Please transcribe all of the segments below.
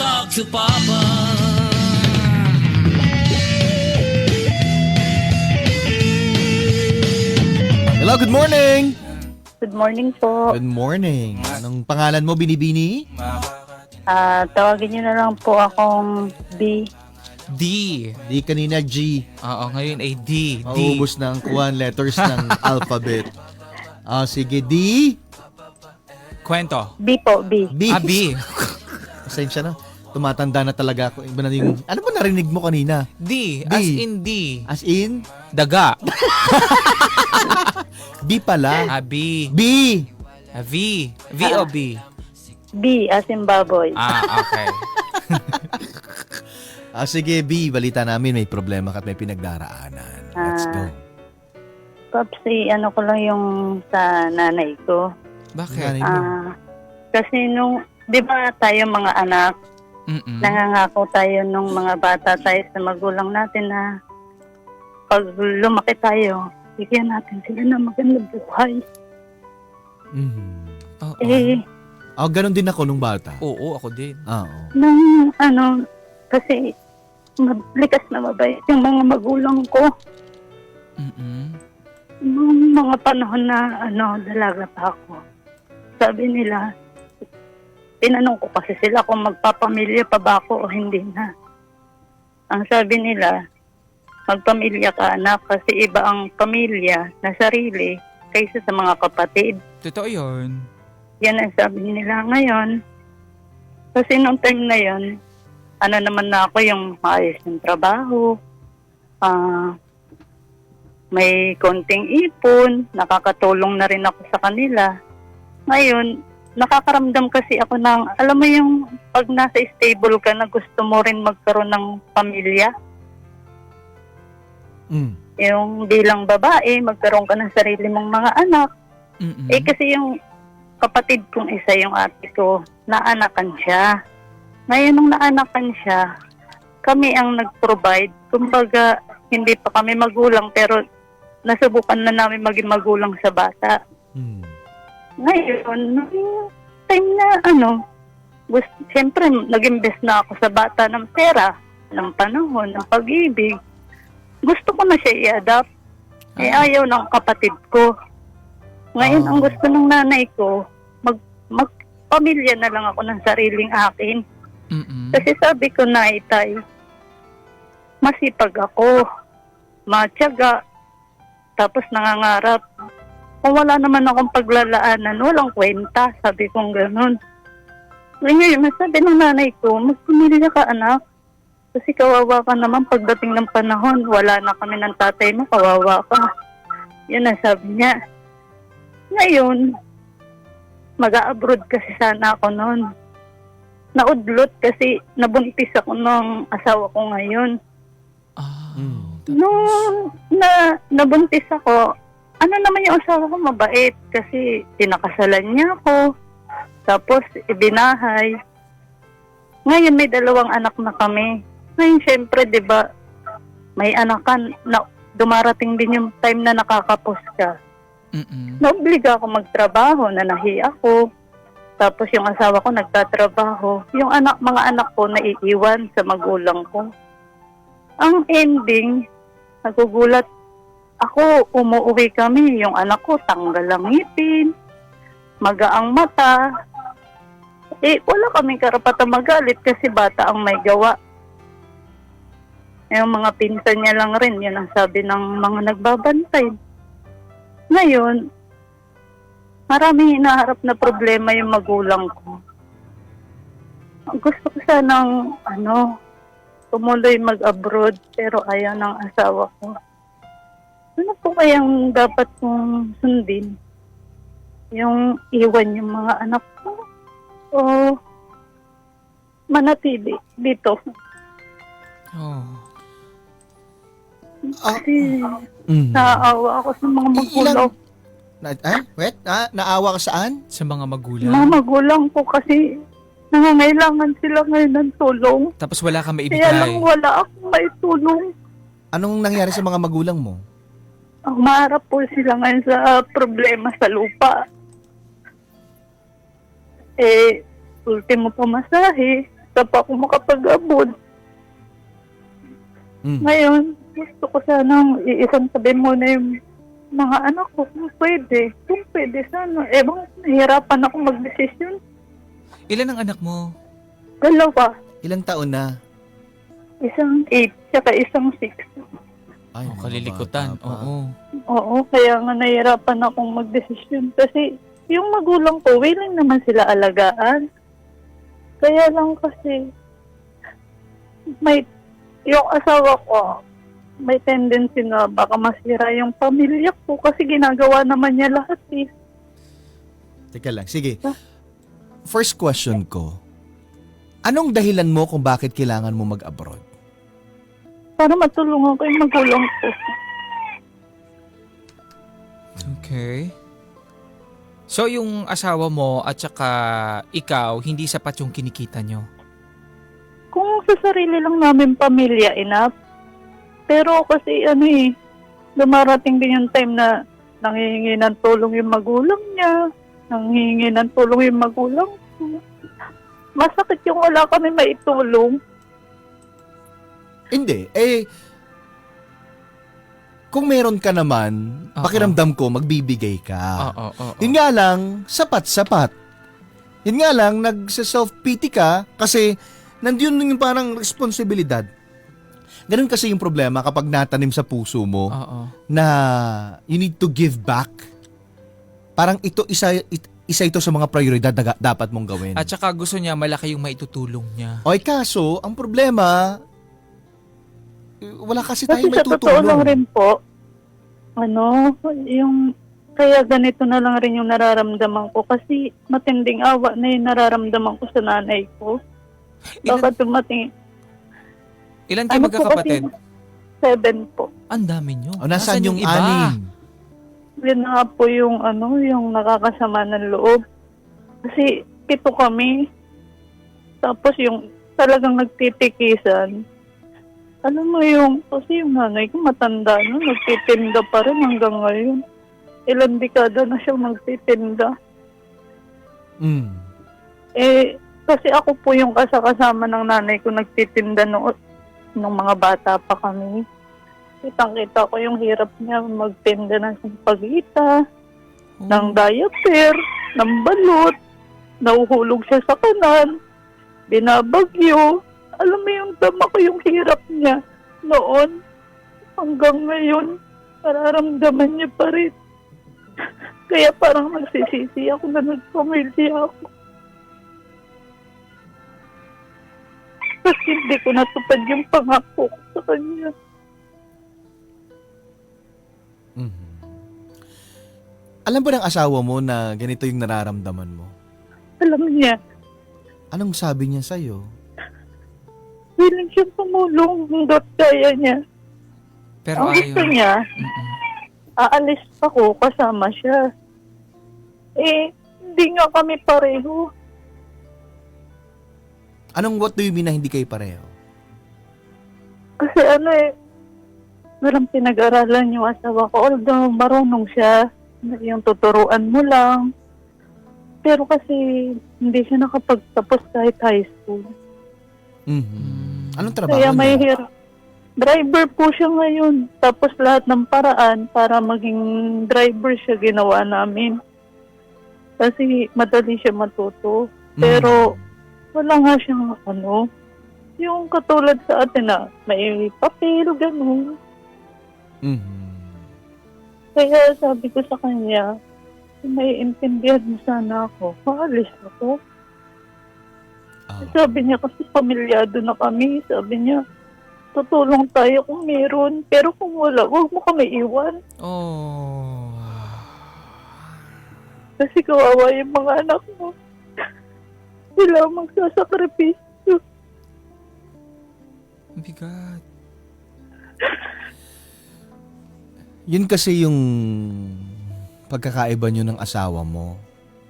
talk to Papa. Hello, good morning! Good morning po. Good morning. Anong pangalan mo, Binibini? Ah, tawagin niyo na lang po akong B. D. Di kanina G. Oo, ngayon ay D. D. Maubos na ang kuwan letters ng alphabet. Ah, sige, D. Kwento. B po, B. B. Ah, B. Pasensya na. Tumatanda na talaga ako. Iba na yung... Ano ba narinig mo kanina? D. D. As in D. As in, Daga. B pala. Ah, B. B. Ah, V. V o B? B as in baboy. Ah, okay. Ah, sige, B. Balita namin may problema ka at may pinagdaraanan. Let's go. Popsi, ano ko lang yung sa nanay ko. Bakit? Nanay mo. Ah, kasi nung, di ba tayo mga anak, Mm-mm. nangangako tayo nung mga bata tayo sa magulang natin na pag lumaki tayo, bigyan natin sila ng magandang buhay. Mhm. Oo. Eh, Ah, ganun din ako nung bata. Oo, ako din. Ah, oo. nung ano, kasi mablikas na mabait yung mga magulang ko. Mm-mm. Nung mga panahon na ano, dalaga pa ako, sabi nila, tinanong ko kasi sila kung magpapamilya pa ba ako o hindi na. Ang sabi nila, magpamilya ka anak kasi iba ang pamilya na sarili kaysa sa mga kapatid. Totoo yun. Yan ang sabi nila ngayon. Kasi nung time na yon, ano naman na ako yung maayos ng trabaho, ah, may konting ipon, nakakatulong na rin ako sa kanila. Ngayon, nakakaramdam kasi ako ng, alam mo yung pag nasa stable ka na gusto mo rin magkaroon ng pamilya, Mm. yung bilang babae, magkaroon ka ng sarili mong mga anak, Mm-mm. Eh kasi yung kapatid kong isa, yung ate ko, naanakan siya. Ngayon nung naanakan siya, kami ang nag-provide. Kumbaga, hindi pa kami magulang pero nasubukan na namin maging magulang sa bata. Mm. Ngayon, nung time na ano, gusto, siyempre nag-invest na ako sa bata ng pera, ng panahon, ng pag-ibig. Gusto ko na siya i-adapt. Eh Ah. ayaw ng kapatid ko. Ngayon, Ah. ang gusto ng nanay ko, mag, magpamilya na lang ako ng sariling akin. Mm-mm. Kasi sabi ko na itay, masipag ako, matyaga, tapos nangangarap. Kung wala naman akong paglalaanan, walang kwenta, sabi kong ganun. Ngayon, sabi ng nanay ko, magpamilya ka anak. Kasi kawawa ka naman pagdating ng panahon, wala na kami ng tatay mo, kawawa ka. Yun ang sabi niya. Ngayon, mag-abroad kasi sana ako noon naudlot kasi nabuntis ako ng asawa ko ngayon. Ah. Mm. Nung na, nabuntis ako, ano naman yung asawa ko mabait kasi tinakasalan niya ako. Tapos ibinahay. Ngayon may dalawang anak na kami. Ngayon syempre 'di ba may anakan na dumarating din yung time na nakakapos ka. Mm-mm. Naobliga ako magtrabaho, nanahi ako. Tapos yung asawa ko nagtatrabaho. Yung anak, mga anak ko naiiwan sa magulang ko. Ang ending, nagugulat ako, umuwi kami. Yung anak ko, tanggal ang ngipin, magaang mata. Eh, wala kaming karapatan magalit kasi bata ang may gawa. Yung mga pinsan niya lang rin, yun ang sabi ng mga nagbabantay. Ngayon, maraming hinaharap na problema yung magulang ko. Gusto ko sanang, ano, tumuloy mag-abroad, pero ayaw ng asawa ko. Ano po kayang dapat kong sundin? Yung iwan yung mga anak ko? O manatili dito? Oh. Kasi Mm. naaawa ako sa mga magulang. Na, ah, wait, ah, naawa ka saan? Sa mga magulang. Mga magulang ko kasi nangangailangan sila ngayon ng tulong. Tapos wala kang Kaya lang maibigay. wala akong may tulong. Anong nangyari sa mga magulang mo? Ang maharap po sila ngayon sa problema sa lupa. Eh, ultimo pamasahe. na pa ako makapag-abot. Mm. Ngayon, gusto ko sanang iisang sabi muna yung mga anak ko kung pwede. Kung pwede sana. Eh, bang nahihirapan ako mag-desisyon. Ilan ang anak mo? Dalawa. Ilang taon na? Isang 8, tsaka isang 6. Ay, Oh, mga kalilikutan. bata pa. Oo. Oo, kaya nga nahihirapan akong mag-desisyon. Kasi yung magulang ko, willing naman sila alagaan. Kaya lang kasi, may, yung asawa ko, may tendency na baka masira yung pamilya ko kasi ginagawa naman niya lahat eh. Teka lang, sige. First question ko. Anong dahilan mo kung bakit kailangan mo mag-abroad? Para matulungan ko yung magulang ko. Okay. So, yung asawa mo at saka ikaw, hindi sapat yung kinikita nyo? Kung sa sarili lang namin pamilya, enough. Pero kasi ano eh, dumarating din yung time na nanghihingi ng tulong yung magulang niya, nanghihingi ng tulong yung magulang ko. Masakit yung wala kami maitulong. Hindi. Eh, kung meron ka naman, Oo. pakiramdam ko, magbibigay ka. Oo, oo, oo. Yun nga lang, sapat-sapat. Yun nga lang, nagsa-self-pity ka kasi nandiyon yung parang responsibilidad. Ganun kasi yung problema kapag natanim sa puso mo Oo. na you need to give back. Parang ito isa it- isa ito sa mga prioridad na dapat mong gawin. At saka gusto niya malaki yung maitutulong niya. Oy, kaso, ang problema, wala kasi Kasi tayong sa may totoo lang tutulong. rin po, ano, yung kaya ganito na lang rin yung nararamdaman ko kasi matinding awa na yung nararamdaman ko sa nanay ko. Ilan, Baka dumating, ilan kayo ano po magkakapatid? kasi, seven po. Ang dami nyo. O, nasaan yung, anim? Yun na nga po yung ano, yung nakakasama ng loob. Kasi pito kami. Tapos yung talagang nagtitikisan. Alam mo yung, kasi yung nanay ko matanda na, nagtitinda pa rin hanggang ngayon. Ilan dekada na siyang nagtitinda. Mm. Eh, kasi ako po yung kasakasama ng nanay ko nagtitinda noon nung mga bata pa kami. Kitang-kita ko yung hirap niya magtinda ng sampagita, Oh. ng diaper, ng balot, nauhulog siya sa kanan, binabagyo. Alam mo yung dama ko yung hirap niya noon. Hanggang ngayon, nararamdaman niya pa rin. Kaya parang nagsisisi ako na nagpamilya ako. Kasi hindi ko natupad yung pangako ko sa kanya. Mhm. Alam ba ng asawa mo na ganito yung nararamdaman mo? Alam niya, Anong sabi niya sa'yo? Willing siyang tumulong hanggat kaya niya. Pero Ang gusto ayaw. niya, Mm-mm. aalis ako kasama siya. Eh, hindi nga kami pareho. Anong what do you mean na hindi kayo pareho? Kasi ano eh, walang pinag-aralan yung asawa ko. Although marunong siya, yung tuturuan mo lang. Pero kasi hindi siya nakapagtapos kahit high school. Mhm. Mm. Anong trabaho Kaya may niya? hirap. Driver po siya ngayon. Tapos lahat ng paraan para maging driver siya ginawa namin. Kasi madali siya matuto. Pero wala nga siyang ano, yung katulad sa atin na may papel, gano'n. Mhm. Kaya sabi ko sa kanya, may intindihan mo sana ako, maalis ako. Ah. Sabi niya kasi pamilyado na kami. Sabi niya, tutulong tayo kung meron. Pero kung wala, huwag mo kami iwan. Oh. Kasi kawawa yung mga anak mo. Sila ang magsasakripisyo. Ang bigat. Yun kasi yung pagkakaiba nyo ng asawa mo.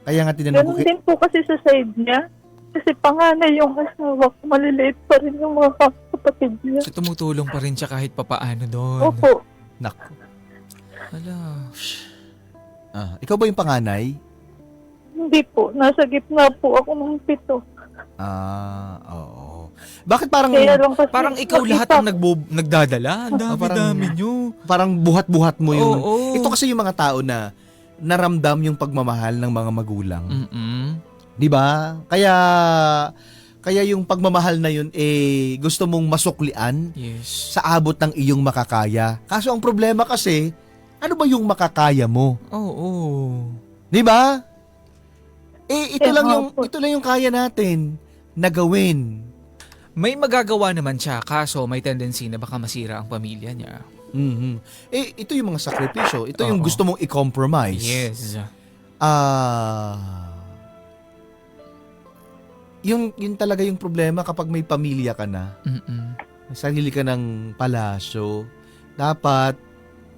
Kaya nga tinanong ko, Ganun din po kasi sa side niya. Kasi panganay yung asawa ko, maliliit pa rin yung mga kapatid niya. So tumutulong pa rin siya kahit papaano doon. Opo. Naku. Hala. Ah, ikaw ba yung panganay? Hindi po. Nasa gitna po ako ng pito. Ah, oo. Bakit parang Kaya lang kasi Parang ikaw lahat ang nagbo- nagdadala. Ang parang- dami-dami nyo. parang buhat-buhat mo yung Oo. Ito kasi yung mga tao na naramdam yung pagmamahal ng mga magulang. Mm-mm. 'Di ba? Kaya kaya yung pagmamahal na yun eh gusto mong masuklian Yes. sa abot ng iyong makakaya. Kaso ang problema kasi, ano ba yung makakaya mo? Oo. 'Di ba? Eh ito Eh, lang yung ito lang yung kaya natin na gawin. May magagawa naman siya, kaso may tendency na baka masira ang pamilya niya. Mhm. Eh ito yung mga sakripisyo, ito yung Oo. gusto mong i-compromise. Yes. Ah. Yung yun talaga yung problema kapag may pamilya ka na, Mm-mm. sarili ka ng palasyo, dapat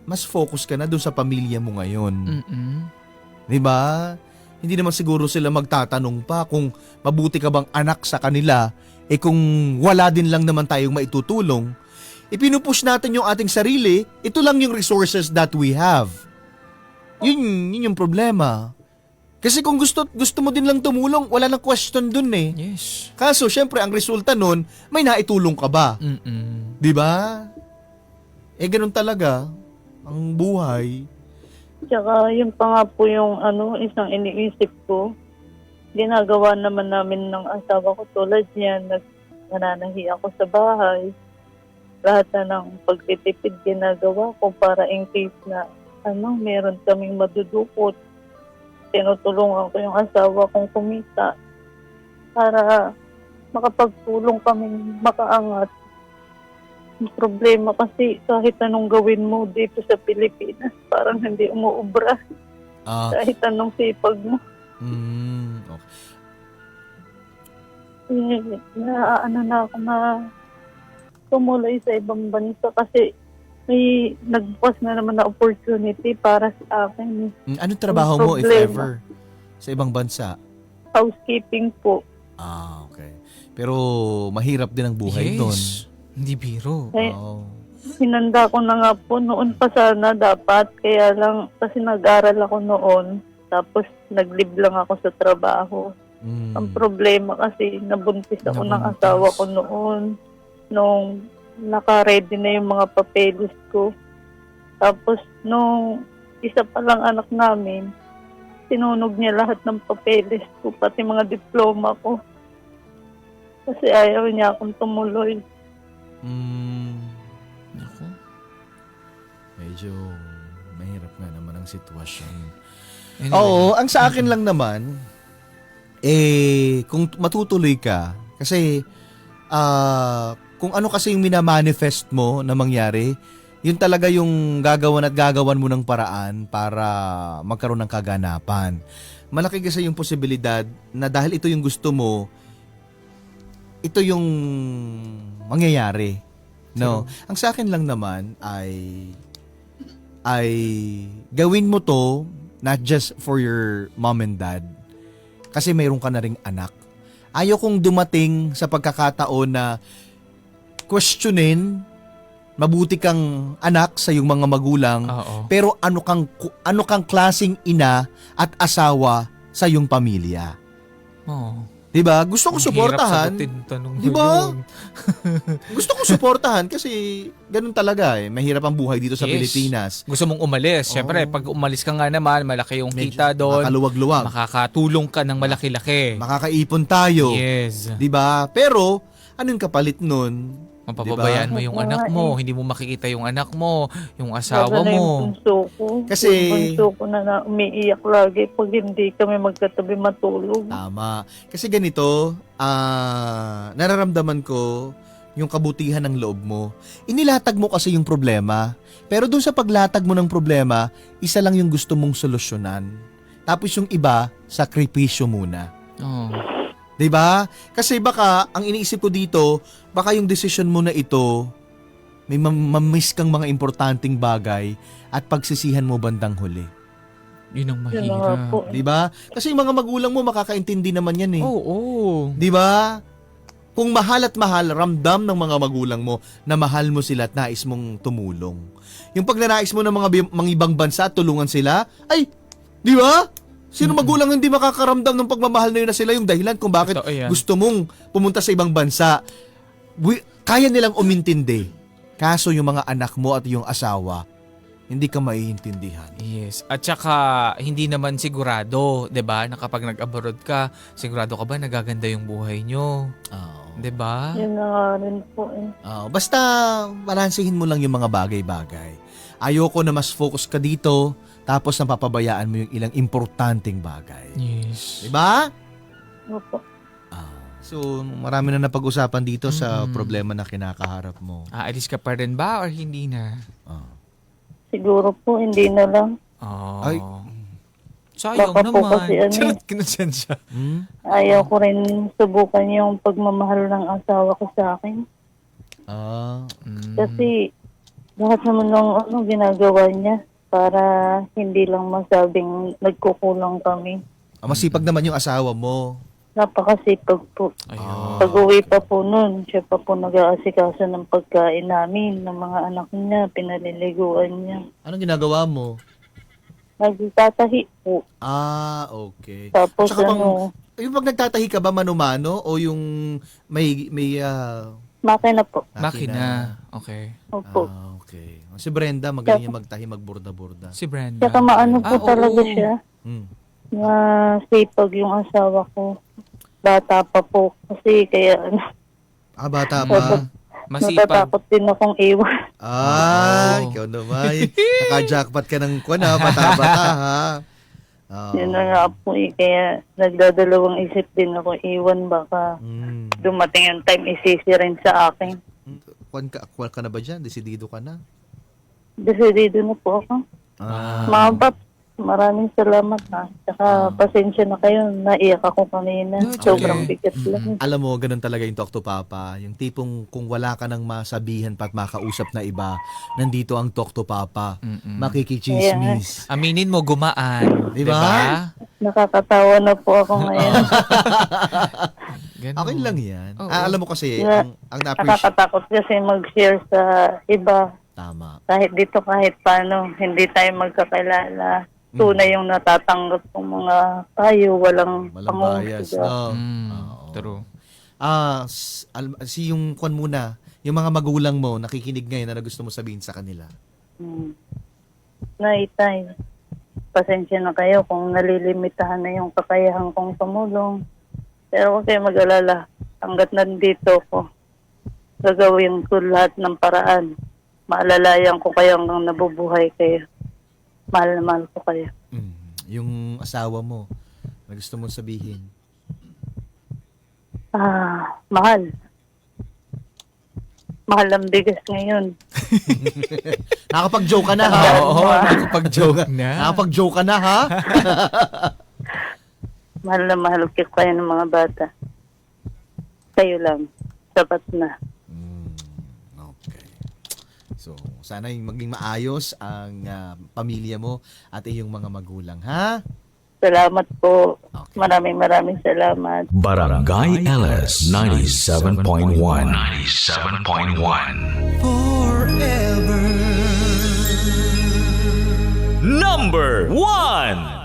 mas focus ka na doon sa pamilya mo ngayon. Mm-mm. 'Di ba? Hindi naman siguro sila magtatanong pa kung mabuti ka bang anak sa kanila, eh kung wala din lang naman tayong maitutulong, ipinupush natin yung ating sarili, ito lang yung resources that we have. Yun, yun yung problema. Kasi kung gusto gusto mo din lang tumulong, wala nang question dun eh. Yes. Kaso, syempre, ang resulta nun, may naitulong ka ba? Mm-mm. Di ba? Eh, ganun talaga ang buhay. Tsaka yun pa nga po yung ano, isang iniisip ko. Ginagawa naman namin ng asawa ko tulad niyan. Nag, nananahi ako sa bahay. Lahat na ng pagtitipid ginagawa ko para in case na ano, meron kaming madudukot. Tinutulungan ko yung asawa kong kumita para makapagtulong kaming makaangat. Ang problema kasi kahit anong gawin mo dito sa Pilipinas, parang hindi umuubra. Ah, Kahit anong sipag mo. mm, okay. Eh, na ano na ako na tumuloy sa ibang bansa kasi may nagbukas na naman na opportunity para sa akin. eh. Mm, Anong trabaho mo, if Problema. ever? Sa ibang bansa? Housekeeping po. Ah, okay. Pero mahirap din ang buhay yes. doon. Hindi biro. Eh, Oo. Hinanda ko na nga po noon pa sana dapat. Kaya lang kasi nag-aral ako noon. Tapos nag-leave lang ako sa trabaho. Mm. Ang problema kasi nabuntis ako ng Nabuntis. asawa ko noon. Nung naka-ready na yung mga papeles ko. Tapos nung isa pa lang anak namin, sinunog niya lahat ng papeles ko, pati mga diploma ko. Kasi ayaw niya akong tumuloy. Mm. Naku. Medyo mahirap nga naman ang sitwasyon. Anyway. Oo, ang sa akin lang naman, eh, kung matutuloy ka, kasi, ah, kung ano kasi yung minamanifest mo na mangyari, yun talaga yung gagawan at gagawan mo ng paraan para magkaroon ng kaganapan. Malaki kasi yung posibilidad na dahil ito yung gusto mo, ito yung mangyayari. No. Ang sa akin lang naman ay ay gawin mo to not just for your mom and dad kasi mayroon ka na ring anak. Ayaw kong dumating sa pagkakataon na questionin mabuti kang anak sa iyong mga magulang Oo. pero ano kang ano kang klasing ina at asawa sa iyong pamilya. Oo. 'Di ba? Gusto ko Ang suportahan. hirap sagutin tanong Di ba? yun. Gusto ko suportahan kasi ganun talaga eh. Mahirap ang buhay dito sa Yes. Pilipinas. Gusto mong umalis. Siyempre, pag umalis ka nga naman, malaki yung Medyo kita doon. Makaluwag-luwag. Makakatulong ka ng malaki-laki. Makakaipon tayo. Yes. 'Di ba? Pero anong kapalit nun? Mapapabayaan mo yung Oo anak nga mo. eh. Hindi mo makikita yung anak mo, yung Lalo asawa na yung mo. bunso ko. Kasi- Yung bunso ko na, na umiiyak lagi pag hindi kami magkatabi matulog. Tama. Kasi ganito, ah, nararamdaman ko yung kabutihan ng loob mo. Inilatag mo kasi yung problema. Pero dun sa paglatag mo ng problema, isa lang yung gusto mong solusyonan. Tapos yung iba, sakripisyo muna. Oo. 'Di ba? Kasi baka ang iniisip ko dito, baka yung decision mo na ito may mam- mamiss kang mga importanteng bagay at pagsisihan mo bandang huli. Yun ang mahirap. 'Di ba? Kasi yung mga magulang mo makakaintindi naman 'yan eh. Oo. oo. 'Di ba? Kung mahal at mahal, ramdam ng mga magulang mo na mahal mo sila at nais mong tumulong. Yung pagnanais mo ng mga, mga ibang bansa at tulungan sila, ay, di ba? Sino magulang hindi makakaramdam ng pagmamahal na yun na sila yung dahilan kung bakit Totoo yan. gusto mong pumunta sa ibang bansa. wi- kaya nilang umintindi. Kaso yung mga anak mo at yung asawa, hindi ka maiintindihan. Yes. At saka, hindi naman sigurado, 'di ba na kapag nag-abroad ka, sigurado ka ba nagaganda yung buhay nyo? Oo. 'di ba Yun na nga rin po eh. Oo, basta balansehin mo lang yung mga bagay-bagay. Ayoko na mas focus ka dito, tapos napapabayaan mo yung ilang importanteng bagay. Yes. Diba? Opo. Ah, so, marami na napag-usapan dito sa Mm-mm. problema na kinakaharap mo. Aalis ka pa rin ba or hindi na? Ah. Siguro po, hindi na lang. Oh. Ay. Sayang Baka po naman. kasi ano eh. Charot, kinonsensya. Hmm? Ayaw ko rin subukan yung pagmamahal ng asawa ko sa akin. Ah, Mm. Kasi lahat naman ng ano, ginagawa niya para hindi lang masabing nagkukulang kami. ah, masipag naman yung asawa mo. Napakasipag po. Ayun. Pag uwi pa po nun, siya pa po nag-aasikaso ng pagkain namin, ng mga anak niya, pinaliliguan niya. Anong ginagawa mo? Nagtatahi po. Ah, okay. Tapos Tsaka pang- ano, Yung pag nagtatahi ka ba manumano o yung may may ah, makina po. Makina. Okay. Opo. Ah, okay. Si Brenda magaling yung magtahi magburda-burda. Si Brenda. Tsaka maano po Ah, oo. talaga siya. Hmm. Masipag yung asawa ko. Bata pa po. Kasi kaya ano, Ah, bata pa. Masipag. natatakot din akong iwan. Ah, Oo. ikaw naman. Naka-jackpot ka ng kwan ha, bata-bata ha. Oo. Yun na nga po eh. Kaya nagdadalawang isip din ako iwan. Baka Hmm. dumating yung time isisi rin sa akin. Kwan ka, kwan ka na ba dyan? Desidido ka na? Desidido na po ako. Ah. Mga pap, maraming salamat ha. Tsaka pasensya na kayo. Naiyak ako kanina. No, it's Sobrang okay. bigat lang. Alam mo, ganun talaga yung Talk to Papa. Yung tipong kung wala ka nang masabihan pa at makausap na iba, nandito ang Talk to Papa. Mm-mm. Makikichismis. Aminin mo, gumaan. Di ba? Nakakatawa na po ako ngayon. Ganun. Okay lang yan. Oo. Ah, alam mo kasi, Yeah. ang, ang na-appreciate. Nakakatakot kasi mag-share sa iba. Tama. Kahit dito, kahit paano, hindi tayo magkakilala. Tunay yung natatanggap ng mga tayo, walang Walang bias. pangungusga. No. Mm, Oo. true. Ah, s- al- si yung kwan muna, yung mga magulang mo, nakikinig ngayon na gusto mo sabihin sa kanila. Hmm. Nay, tay, pasensya na kayo kung nalilimitahan na yung kakayahan kong tumulong. Pero huwag kayo mag-alala. Hanggat nandito ko, gagawin ko lahat ng paraan. Maalalayan ko kayo hanggang nabubuhay kayo. Mahal na mahal ko kayo. Mm. Yung asawa mo, na gusto mong sabihin. Ah, mahal. Mahal ang bigas ngayon. Nakapag-joke ka na ha? Oo, nakapag-joke na. Nakapag-joke ka na ha? Mahal na mahal ko kayo ng mga bata. Kayo lang. Sapat na. Mm, okay. So, sana yung maging maayos ang ah, pamilya mo at iyong mga magulang, ha? Salamat po. Okay. Maraming maraming salamat. Barangay LS 97.1 97.1 Number 1